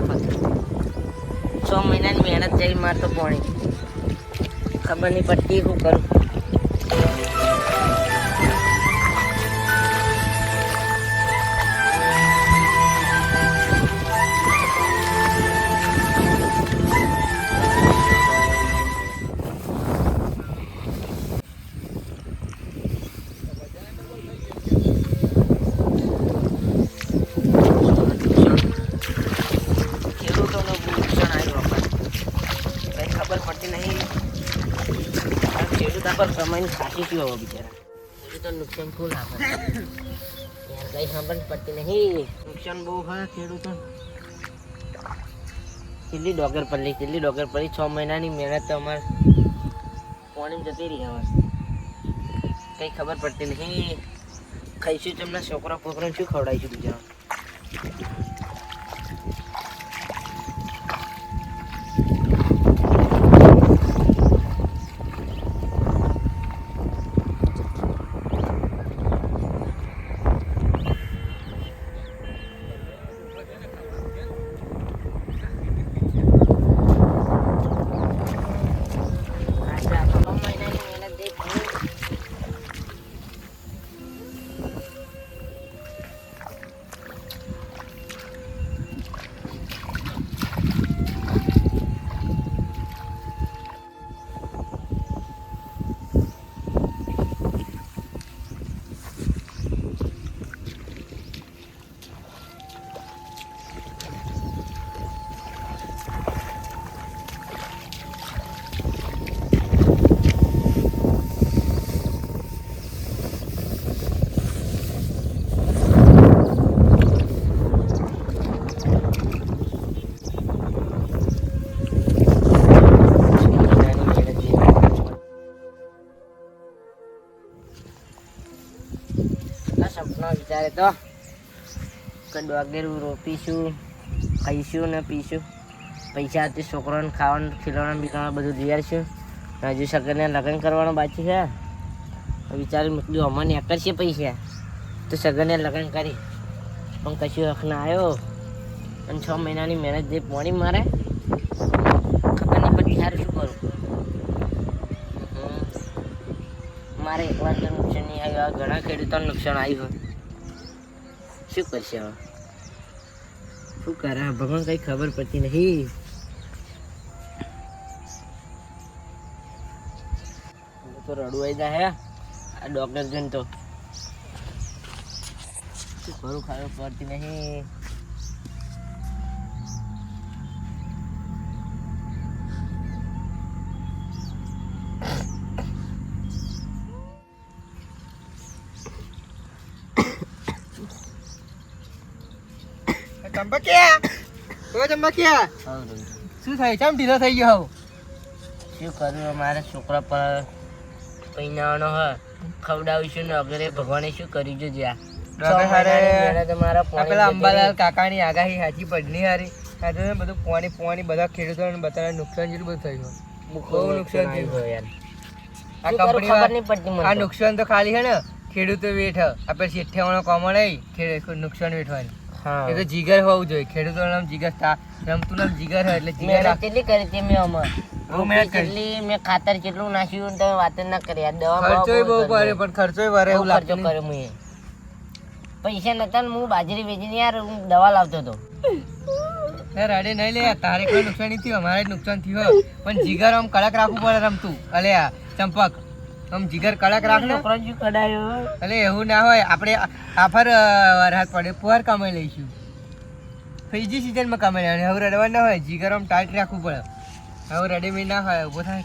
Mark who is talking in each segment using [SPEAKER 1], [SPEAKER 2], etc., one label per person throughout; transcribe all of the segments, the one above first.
[SPEAKER 1] ના છ મહિનાની મહેનત જઈ મારતો પોણી. ખબર નહીં પડતી શું કરું. પર કમાઈને ખાતી શું હવે બિચારા. તો નુકસાન ફૂલ આપે યાર કંઈ ખબર પડતી નહીં. નુકસાન બહુ હોય ખેડૂતો કેટલી ડોગર પડી કેટલી ડોગર પડી છ મહિનાની મહેનત તો અમારે પાણી જતી રહી હવે. કંઈ ખબર પડતી નહીં. ખાઈશું તમને છોકરા પોકરાને શું ખવડાવીશું બિચારા વિચારે તો કે ડોગેરું રોપીશું, ખાઈશું ને પીશું. પૈસા હતી છોકરાને ખાવાનું, ખીલવાનું બીવાનું બધું દિયારશું હજુ સગનને લગ્ન કરવાનું બાકી છે. વિચારી મોકલ્યું અમને કરશે પૈસા. તો સગનને લગ્ન કરી. પણ કશું હક ના આવ્યો અને છ મહિનાની મહેનત જે પોણી મારે, ખબર પછી સારું શું કરું. મારે એકવાર નુકસાન નહીં આવ્યું. ઘણા ખેડૂતોને નુકસાન આવ્યું. શું કરશે? શું કરે? ભગવાન કઈ ખબર પડતી નહીં તો રડવાઈ જાય આ ડોક્ટર જોઈને તો. શું કરું ખબર પડતી નહીં
[SPEAKER 2] ચંપકિયા તો ચંપકિયા શું થાય? ચમ ઢીલો થઈ ગયો
[SPEAKER 1] શું કરું? અમારા છોકરા પર પૈનાવાનો હ. ખવડાવીશું ને અગરે ભગવાને શું કર્યું જ્યાં?
[SPEAKER 2] પેલા અંબાલાલ કાકાની આગાહી સાચી પડની હારી. આ તો બધું પાણી પાણી બધા ખેડૂતોને બધાને નુકસાન જેટલું બધું થયું. બહુ નુકસાન થયું.
[SPEAKER 1] યાર.
[SPEAKER 2] આ કંપની આ નુકસાન તો ખાલી છે ને. ખેડૂતો વેઠ. આપણે શેઠિયાવાળો કોમણ આવી નુકસાન વેઠવાની. એ તો જીગર હોવું જોઈએ. ખેડૂતોનું નામ જીગર થા રમતું નામ જીગર હોય એટલે જીગર
[SPEAKER 1] કેટલી કરી હતી મેં આમાં?
[SPEAKER 2] બહુ મહેનત કરી.
[SPEAKER 1] કેટલી? મેં ખાતર કેટલું નાખ્યું તમે વાત ના કરી. દવા બવા
[SPEAKER 2] બહુ પડે પણ ખર્ચોય વરે એવું
[SPEAKER 1] ખર્ચો કર્યો મેં. પૈસા નતા ને હું બાજરી વેચીને યાર હું દવા લાવતો હતો.
[SPEAKER 2] યાર અડે નહીં લે તારે કોઈ નુકસાન નહીં થયું અમારે નુકસાન થયું હોય. પણ જીગર આમ કડક રાખવું પડે રમતું. અલે આ ચંપક. આમ જીગર કડક રાખ ને
[SPEAKER 1] કડાયો
[SPEAKER 2] અલે એવું ના હોય આપણે આફર વરસાદ પડે પુવાર કમાઈ લઈશું. ત્રીજી સિઝનમાં કમાઈ લેવાની હવે રડવા ના હોય જીગર આમ ટાઈટ રાખવું પડે. હવે રેડીમેડ ના હોય ઊભો થાય.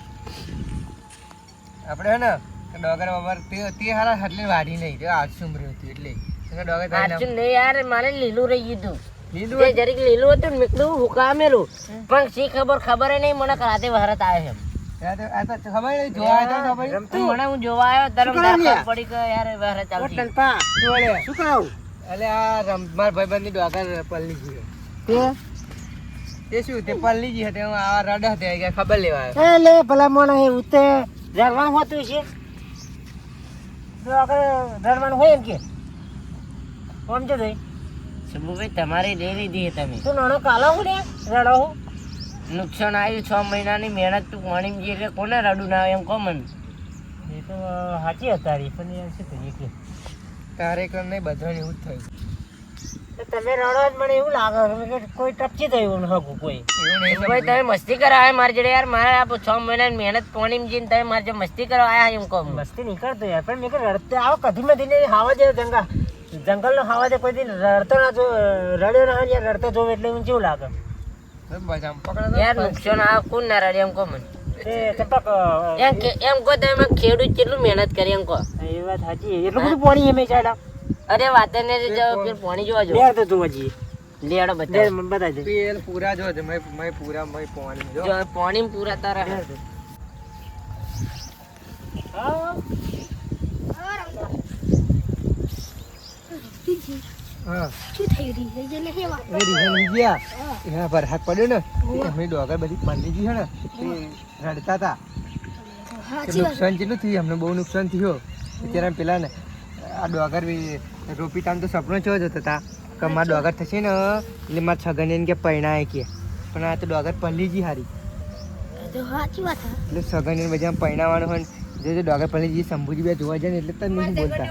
[SPEAKER 2] આપણે હે ને ડોગર બાબર તે તે હારા એટલે વાડી નહીં તે આઠસો ઉમરી હતી એટલે. એટલે ડોગર નામ-
[SPEAKER 1] નહીં યાર મારે લીલું રહી ગયું
[SPEAKER 2] લીલું
[SPEAKER 1] જરીક લીલું હતું ને મેં કીધું હુકામેલું પણ શી ખબર ખબર નહીં મને રાતે વરત આવે છે
[SPEAKER 2] ખબર શું શું શું લેવા
[SPEAKER 1] ભલા મને એવું તે રડવાનું હોતું છે. રડવાનું હોય એમ કે? સમજો ભાઈ. તમારી લઈ લીધી છે તમે. તું નાનો કાલો હું રડો હું? નુકસાન આવ્યું છ મહિનાની મહેનત તું પાણી જે એટલે કોને રડું ના આવે એમ કહો મને.
[SPEAKER 3] એ તો સાચી હતા રી પણ યાર શું કરીએ કે?
[SPEAKER 2] તારે કર નહીં બધાને એવું જ થયું.
[SPEAKER 3] તો તમે રડો જ મને એવું લાગે કે કોઈ ટપચી થયું હકું કોઈ.
[SPEAKER 1] ભાઈ તમે મસ્તી કરવા આવ્યા મારી જોડે યાર મારે આ છ મહિનાની મહેનત પાણી જઈને તમે મારી જોડે મસ્તી કરવા આવ્યા એમ કહો
[SPEAKER 3] મસ્તી નહીં કરતો યાર પણ મેં કે રડતે આવો કધી મેં દિને હાવા જાય જંગલ જંગલનો હાવા જાય કોઈ દિન રડતો ના જો રડ્યો ના હોય યાર રડતો જોવે એટલે એવું કેવું લાગે?
[SPEAKER 1] યાર નુકસાન આ કોણ ના રાડે એમ કહો મને. એમ કે એમ કહો તમે ખેડૂત કેટલું મહેનત કરી એમ કહો.
[SPEAKER 3] એ વાત સાચી એટલું બધું પાણી એમે ચાલ્યા.
[SPEAKER 1] અરે વાતે ને જો પાણી જોવા જો
[SPEAKER 3] યાર તો જોવા જઈએ.
[SPEAKER 1] લેડો બધા
[SPEAKER 3] મને દે.
[SPEAKER 2] પેલ પૂરા જો મે મેં પૂરા મે પોણી જો.
[SPEAKER 1] જો પાણી પૂરા તારા
[SPEAKER 3] હા
[SPEAKER 2] હા.
[SPEAKER 4] શું થયું રીઝન એટલે હે. વાત
[SPEAKER 2] એ રીઝન ગયા? એના વરસાદ પડ્યો ને અમે ડોગર બધી ગઈ છે ને રડતા હતા. નુકસાન કેટલું થયું? અમને બહુ નુકસાન થયું. અત્યારે પેલા ને આ ડોગર રોપી ટાઈમ તો સપનો છો જતો હતા. કે મારા ડોગર થશે ને એટલે મારા છગન એને કે પૈણાય કે. પણ આ તો ડોગર પલ્લી જી હારી
[SPEAKER 4] વાત
[SPEAKER 2] એટલે સગન એને બધા પૈણાવાનું હોય જે જે ડોગર પલ્લી જી શંભુજી બે જોવા જાય ને એટલે તને નહીં બોલતા?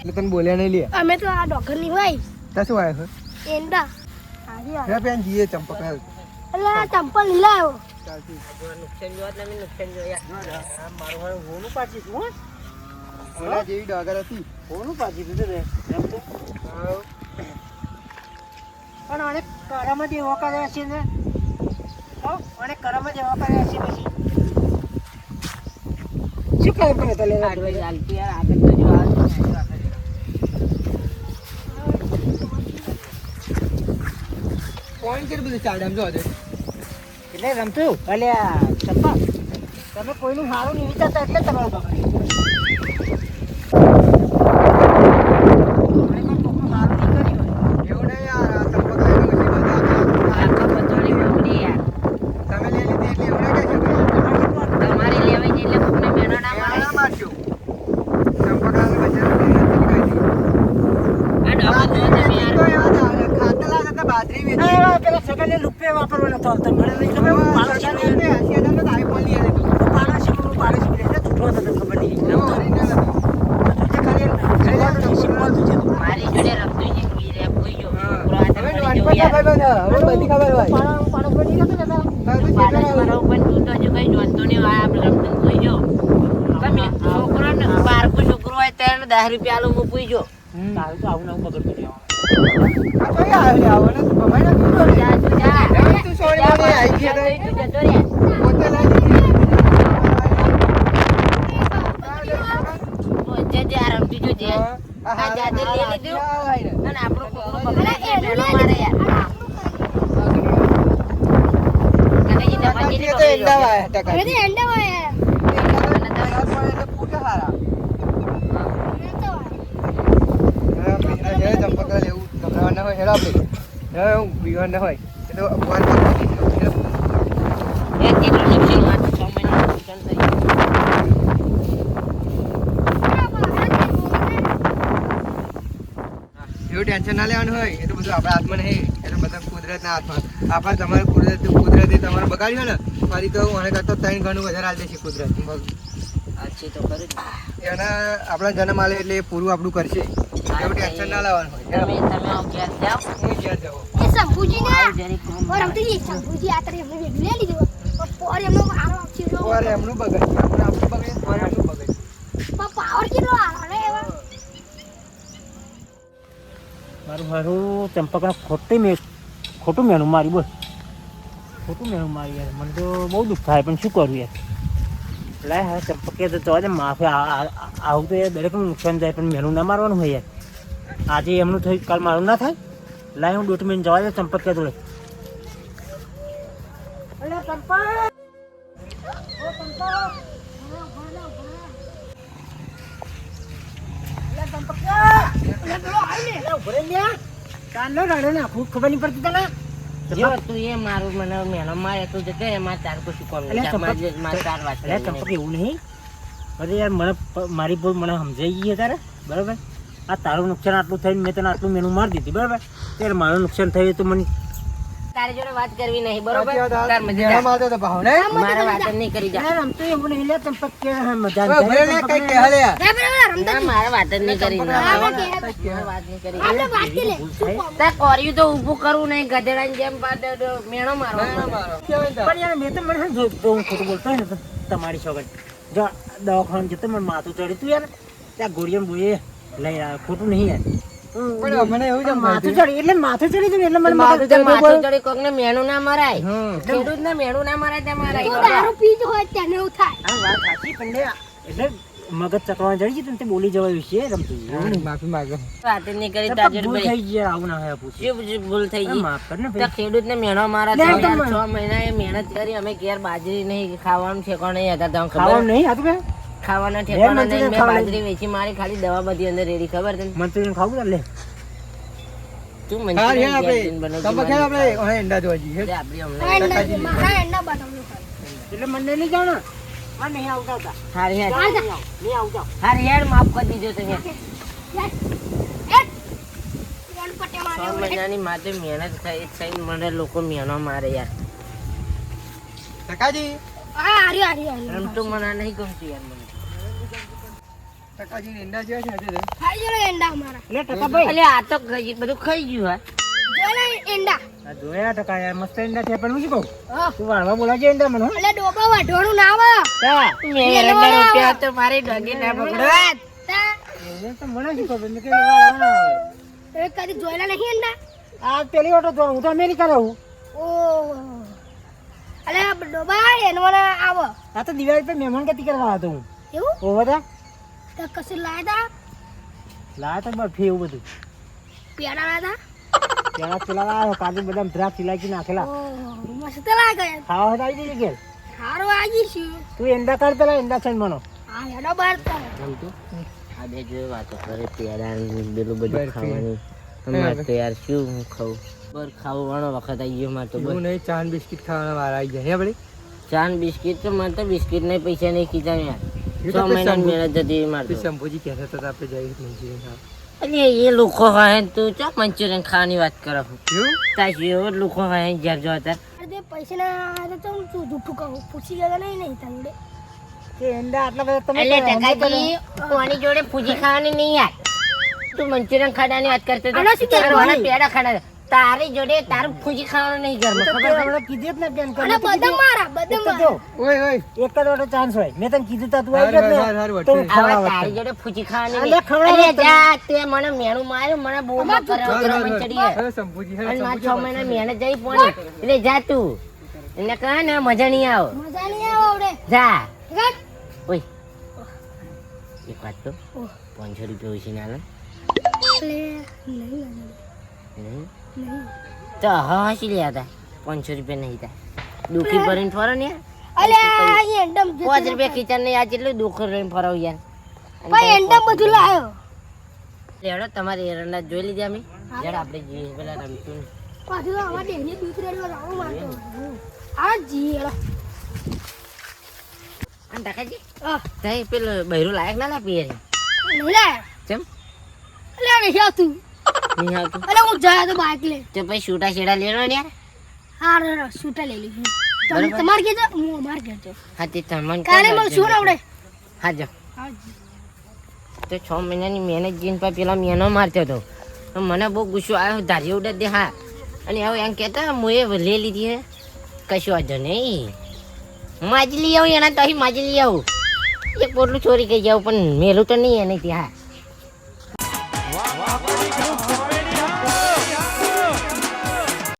[SPEAKER 2] એટલે તને બોલ્યા નહીં લે.
[SPEAKER 4] અમે તો આ ડોગરની હોય
[SPEAKER 2] તા શું આવ્યો?
[SPEAKER 4] એંડા. હાજી વાત
[SPEAKER 2] જીએ ચંપક
[SPEAKER 4] એટલે આ ચંપલ લીલા આવ્યો
[SPEAKER 1] નુકસાન જોવા તમે નુકસાન જોયા
[SPEAKER 3] મારું હારું હોનું પાછી તું
[SPEAKER 2] ઓલા જેવી ડોગર હતી.
[SPEAKER 3] હોનું પાછી તું. રે. પણ આને કરામાં જે વખત હશે ને. હો આને કરામાં જે વખત હશે પછી શું કરે પણ
[SPEAKER 1] યાર આગળ તો જો
[SPEAKER 2] કોણ કેટલું બધું ચાલે, આમ જો હજુ.
[SPEAKER 3] એટલે રમતું, અલ્યા, ચપ્પા તમે કોઈનું સારું નહીં વિચારતા એટલે તમારું બગડ્યું આપણે પણ કોકનું સારું નહીં કર્યું હોય.
[SPEAKER 2] એવું નહીં યાર આ ચંપક લઈને ઓછી બધા
[SPEAKER 1] આખા બધાની બગડી યાર
[SPEAKER 2] તમે લઈ લીધી એટલે એવું નહીં કહેશો કે
[SPEAKER 1] તમારે લેવાય છે એટલે કોકને બેનો ના
[SPEAKER 2] એવા
[SPEAKER 1] મારે
[SPEAKER 2] ના મારજો. ચંપકલાલને બચારાને મહેનત નથી કરી.
[SPEAKER 1] આ ડોબા જો તમે યાર
[SPEAKER 2] તો એવા જ આવે. ખાતલા હતા બાજરી વેચી.
[SPEAKER 3] હા, એવા પેલા સગાને લુપ્પે વાપરવાનો હતો તો મને નહીં ખબર હું પાડોશી
[SPEAKER 2] સગાને એમને એંસી હજારનો તો iPhone લઈ આલ્યો હતો.
[SPEAKER 3] હું પાડોશી હું પાડોશી એટલે છૂટો હતો તને ખબર નહીં
[SPEAKER 2] એવો original હતો.
[SPEAKER 3] તું જે ખાલી સિમ્પલ તું સિમ્પલ તું છે
[SPEAKER 1] મારી જોડે રમતું છે પી રે કોઈ જો
[SPEAKER 2] હા.
[SPEAKER 1] છોકરો આ
[SPEAKER 2] હવે
[SPEAKER 1] તમને
[SPEAKER 2] નાનપણના
[SPEAKER 1] જો યાર
[SPEAKER 2] ભાઈબંધ, હવે બધી ખબર હોય.
[SPEAKER 4] પાડો પાડો પડી ગયો તો જતા
[SPEAKER 2] હવે તો
[SPEAKER 1] પાડોશ
[SPEAKER 2] કેટલા
[SPEAKER 1] મારો પણ તું તો હજુ કઈ જોતો નહીં હોય આપણે રમતું કોઈ જો તમે છોકરો ને બારકો છોકરો હોય તેને દસ રૂપિયા આલું હું પૂછજો.
[SPEAKER 3] તારું તો આવું ને આવું બગડતું રહેવાનું
[SPEAKER 2] મૂકી દો. હોય
[SPEAKER 1] એ કેટલું નુકસાન વાત છ મહિનાનું નુકસાન થયું
[SPEAKER 2] એવું ટેન્શન ના લેવાનું હોય, એ તો બધું આપણા હાથમાં નહીં એટલે બધા કુદરતના હાથમાં. આપણે તમારે કુદરત કુદરતે તમારે બગાડ્યું ને, ફરી તો મને કરતો ત્રણ ઘણું વધારે હાલ દેશે કુદરત.
[SPEAKER 1] સાચી તો ખરું જ.
[SPEAKER 2] એના આપણા જન્મ આલે એટલે પૂરું આપણું કરશે. એવું ટેન્શન ના લેવાનું
[SPEAKER 1] તમે તમે ઘેર જાઓ?
[SPEAKER 2] હું ઘેર જાઉં?
[SPEAKER 4] એ શંભુજી ને
[SPEAKER 1] મારું
[SPEAKER 4] ઓર આ તારે એમને એમનો મારો આપશે જો.
[SPEAKER 2] એમનું બગાડ આપણે આપણું બગાડ ફોર એમનું બગાડ
[SPEAKER 4] પણ પાવર કેટલો આલો ને એવા?
[SPEAKER 3] મારું મારું ચંપકને ખોટી મેં ખોટું મેનું મારી બોલ. ખોટું મેનું મારી યાર. મને તો બહુ દુઃખ થાય પણ શું કરું યાર? લાય હા ચંપકે તો દે. માફી આવું તો એ દરેકનું નુકસાન થાય પણ મેનું ના મારવાનું હોય યાર. આજે એમનું થયું, કાલ મારું ના થાય? લાય હું દોઢ મહિને જવા દે ચંપક જોડે ચંપક ખબર નહીં પડતી તને?
[SPEAKER 1] તું એ મારું મને મેનો મારે તું જતો રે તાર કશું કામ નહીં. મારે
[SPEAKER 3] ચંપક-
[SPEAKER 1] જે- મારે તાર વાત
[SPEAKER 3] અરે ચંપક એવું નહીં. અરે યાર મને મારી ભૂલ મને સમજાઈ ગઈ તારે. બરાબર? આ તારું નુકસાન આટલું થઈને મેં તને આટલું મેનું મારી દીધી બરાબર? ત્યારે મારું નુકસાન થયું તો મને
[SPEAKER 1] તારી જોડે વાત કરવી નહીં બરોબર? તાર મજા જા.
[SPEAKER 2] મારતો તો ભાવ ને
[SPEAKER 1] મારા વાત નહીં કરી જા.
[SPEAKER 3] રમ તો એવું નહીં લે ચંપક કે હે મજા
[SPEAKER 2] ઓય, ભલે ને કઈ કે
[SPEAKER 4] હલે. બરાબર
[SPEAKER 1] ના મારા વાત નહીં કરી ના. વાત નહીં કરી.
[SPEAKER 4] આપણે વાત કે લે કામ?
[SPEAKER 1] કોર્યું તો ઊભું કરું નહીં ગધેડાની જેમ તો મેણો.
[SPEAKER 2] મારો.
[SPEAKER 3] પણ યાર મેં તો મને જો હું ખોટું બોલતો ને તમારી છોકરી. જો દવાખાને જતો મને માથું ચડ્યું. તું યાર ત્યાં ગોળીઓ બોઈએ લઈ આવ્યો. ખોટું નહીં યાર.
[SPEAKER 2] પણ મને એવું જ
[SPEAKER 3] માથું ચડી એટલે માથું ચડી હતું ને એટલે મને
[SPEAKER 1] માથું માથું મેણું ના મરાય.
[SPEAKER 2] ખેડૂત
[SPEAKER 1] ને મેણું ના મરાય તે
[SPEAKER 4] તો
[SPEAKER 1] મરાય
[SPEAKER 4] દારૂ પીતો હોય તેને એવું થાય.
[SPEAKER 3] આ વાત સાચી પણ એટલે મગજ ચકવા જડી ગયું તે બોલી જવાયું છે રમતું
[SPEAKER 2] માફી માંગે.
[SPEAKER 1] વાત નહીં કરી
[SPEAKER 3] તો ભૂલ થઈ ગઈ આવું ના હોય પૂછ્યું.
[SPEAKER 1] ભૂલ થઈ ગઈ.
[SPEAKER 3] માફ કર ને ખેડૂત
[SPEAKER 1] ને મેણો મારા છ મહિના એ મહેનત કરી અમે ઘેર બાજરી નહીં ખાવાનું ઠેકાણું નહીં હતા
[SPEAKER 3] ખાવાનું નહીં હતું કે?
[SPEAKER 1] ખાવાના ઠેકાણા નહીં મેં બાજરી વેચી મારી ખાલી દવા બધી અંદર રેડી ખબર તને?
[SPEAKER 3] મંચુરિયન ખાવું લે.
[SPEAKER 1] તું મંચુરિયન
[SPEAKER 2] આપણે.
[SPEAKER 1] મારી.
[SPEAKER 2] આપણે. ઓહે ઈંડા જોવા જઈએ.
[SPEAKER 1] લે, આપણી
[SPEAKER 4] એંડા છે, મારા એંડા બતાવજો
[SPEAKER 3] એટલે મને નહીં જાણો. મને નહીં આવતા. હતા
[SPEAKER 1] હારી. હેડ.
[SPEAKER 4] હાલ જા.
[SPEAKER 3] નહીં આવતા.
[SPEAKER 1] હારી હેડ માફ કરી દીધો તમે.
[SPEAKER 4] યાર, હેડ. યાર, પટ્ટે
[SPEAKER 1] છ મહિનાની માટે મહેનત થઈ થઈ મને લોકો મેણો મારે યાર.
[SPEAKER 4] હા, હાર્યો.
[SPEAKER 1] રમતું મને નહીં ગમતું યાર મને.
[SPEAKER 2] ટકાજી ઈંડા છે આજે તો.
[SPEAKER 4] હાર્યો એંડા અમારા.
[SPEAKER 3] એટલે ટકા ભાઈ
[SPEAKER 1] અલે આ તો બધું ખાઈ ગયું હા
[SPEAKER 4] જોઈ એંડા.
[SPEAKER 3] આ જોયા ટકા યાર મસ્ત ઈંડા છે પણ હું શું કહું તું વાળવા બોલાવજે ઈંડા મને
[SPEAKER 4] અલે ડોબા વાઢવાનું ના આવે.
[SPEAKER 3] તા.
[SPEAKER 1] મેં એરંડા રૂપિયા તો મારી ડોગી ના પકડવા
[SPEAKER 4] તા,
[SPEAKER 3] એને તો મને શું ખબર મેં કીધું
[SPEAKER 4] એ કદી જોયેલા નહીં એંડા?
[SPEAKER 3] આ પેલી ઓટો તો હું તો અમેરિકા રહું
[SPEAKER 4] ઓહો. અલે ડોબા એનો આવો.
[SPEAKER 3] આ તો દિવાળી પર મહેમાન ગતિ કરવા હતો હું
[SPEAKER 4] એવું?
[SPEAKER 3] ઓહો તા
[SPEAKER 4] તો કશું લાયા
[SPEAKER 3] લાયા તો બરફી એવું બધું?
[SPEAKER 4] પેડા લાયા
[SPEAKER 3] પેલા પેલા લાવ્યો કાજુ બદામ દ્રાક્ષ ઇલાયચી નાખેલા.
[SPEAKER 4] મસ્ત લાગે.
[SPEAKER 3] ખાવા હતા આવી જજે ઘેર?
[SPEAKER 4] હારું આવી છું.
[SPEAKER 3] તું ઈંડા કાઢ પેલા ઈંડા છે મનો.
[SPEAKER 4] આ હેડો બહાર તો.
[SPEAKER 1] રમતું આ બે જો વાતો કરે પેડા ને બધું
[SPEAKER 2] બરફી.
[SPEAKER 1] ખાવાનું. તો યાર શું હું ખાઉં? બર ખાવાનો વખત આવી ગયો મારે તો
[SPEAKER 2] એવું નહીં ચા બિસ્કિટ ખાવાના વાર આવી ગયા. હે આપણે
[SPEAKER 1] ચાન બિસ્કિટ તો મારે તો બિસ્કિટ નહીં પૈસા નહીં કીધા યાર. છ મહિનાની
[SPEAKER 2] શંભુ-
[SPEAKER 1] મહેનત મારે
[SPEAKER 2] શંભુજી કહેતા હતા આપણે જઈએ મંચુરિયન ખાવા
[SPEAKER 1] અરે એ લોકો હોય તું ચા મંચુરિયન ખાવાની વાત કરો. તાશી એવો લોકો હોય જ્યાર જો હતા
[SPEAKER 4] પૈસા ના આવે તો હું શું જૂઠું કહું? પૂછી ગયા નહીં નહીં તારી જોડે.
[SPEAKER 1] પૂજી ખાવાની નહીં યાર. તું મંચુરિયન ખાવાની વાત કરતો પેડા ખાના તારી જોડે તારું ફૂજી ખાવાનું નહીં ઘરમાં
[SPEAKER 3] તો
[SPEAKER 1] ખબર
[SPEAKER 3] હમણાં કીધું જ ને બેન
[SPEAKER 4] અને બધા મારા
[SPEAKER 3] બધા તો
[SPEAKER 4] મારા.
[SPEAKER 2] ઓય ઓય.
[SPEAKER 3] એક જ ચાન્સ હોય. મેં તને કીધું તા તું આવી ગયો તો હું
[SPEAKER 1] તારી જોડે ફૂજી ખાવાની
[SPEAKER 3] અલે. ખવડાવો.
[SPEAKER 1] જા તે મને મેણું માર્યું મને બહુ ઉતરો
[SPEAKER 2] હારું,
[SPEAKER 1] મંચડી
[SPEAKER 2] હારું. હવે હે,
[SPEAKER 1] અને છ
[SPEAKER 2] શંભુજી
[SPEAKER 1] મહિના મેણે જઈ પોણી. એટલે જા તું. એને કહે ને મજા નહીં આવો.
[SPEAKER 4] મજા નહીં આવો આવડે.
[SPEAKER 1] જા.
[SPEAKER 4] ગટ.
[SPEAKER 1] ઓય. એક વાત તો
[SPEAKER 4] ઓહ.
[SPEAKER 1] પાંચસો રૂપિયા ઓછી ના લે
[SPEAKER 4] લે નહીં
[SPEAKER 1] નહીં? તો હસી લ્યા હતા. પાંચસો રૂપિયા નહીં થાય દુખી ભરીને ફરો ને પાંચ. રૂપિયા કિચન ને આ જેટલું દુઃખ લઈને ફરો યાર
[SPEAKER 4] બધું લાયો.
[SPEAKER 1] લેડો તમારી એરંડા જોઈ લીધી અમે. જરા આપણે જઈએ. પેલા રમતું.
[SPEAKER 4] પાછું તો આવા મારતો આ
[SPEAKER 1] તઈ પેલું બૈરું લાયક ના લા
[SPEAKER 4] નહીં લાયો.
[SPEAKER 1] ચમ?
[SPEAKER 4] અલે આ નહીં આવતું.
[SPEAKER 1] નહીં
[SPEAKER 4] હું જાય તો બાઇક લે
[SPEAKER 1] તો પછી છૂટા છેડા લેવાનો ને યાર?
[SPEAKER 4] હા રે રે લઈ લીધી તમે
[SPEAKER 1] બરાબર.
[SPEAKER 4] તમારે કહેજો હું અમારે કહેજો.
[SPEAKER 1] હા તે તમને
[SPEAKER 4] કાલે મળશું શું આવડે
[SPEAKER 1] હા જો. તો છ મહિનાની મહેનત જીન પર પેલા મેનો મારતો હતો તો મને બહુ ગુસ્સો આવ્યો ધારી ઉડે દે હા. અને હવે એમ કહેતા હું એ લે લીધી હે. કશું વાંધો નહીં. માજી લઈ આવું એના તો અહીં માજી લઈ આવું. એક પોટલું ચોરી કરી જાઉં પણ મેલું તો નહીં એને ત્યાં 好